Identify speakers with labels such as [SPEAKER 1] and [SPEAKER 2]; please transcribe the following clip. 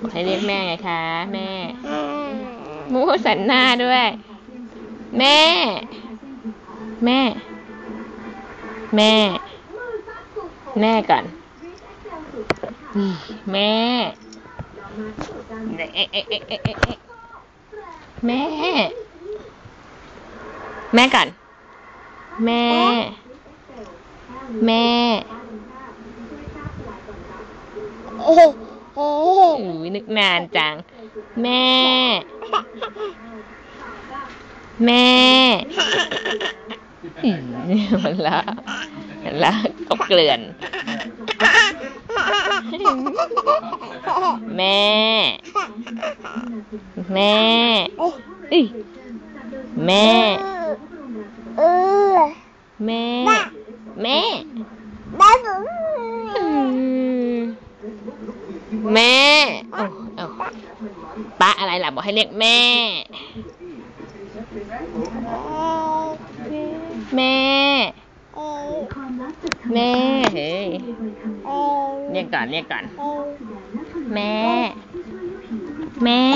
[SPEAKER 1] บอกให้เรียกแม่ไงคะ แม่ มูสันหน้าด้วย แม่ แม่ แม่ แม่ก่อนนี่แม่เอ๊ะเอ๊ะเอ๊ะเอ๊ะเอ๊ะเอ๊ะแม่ แม่ก่อน แม่ แม่
[SPEAKER 2] เอ้ยเอ้ย
[SPEAKER 1] อือนึกนานจัง แม่ แม่อืมมันละมันละก็เกลื่อน แม่ แม่อยแม่
[SPEAKER 2] เออ
[SPEAKER 1] แม่ แม่
[SPEAKER 2] แม่ผม
[SPEAKER 1] อืม แม่เอาเอาป้าอะไรล่ะ บอกให้เรียกแม่ แม่ แม่ เฮ้ย
[SPEAKER 2] เรี
[SPEAKER 1] ยกก่อน เรียกก่อน แม่ แม่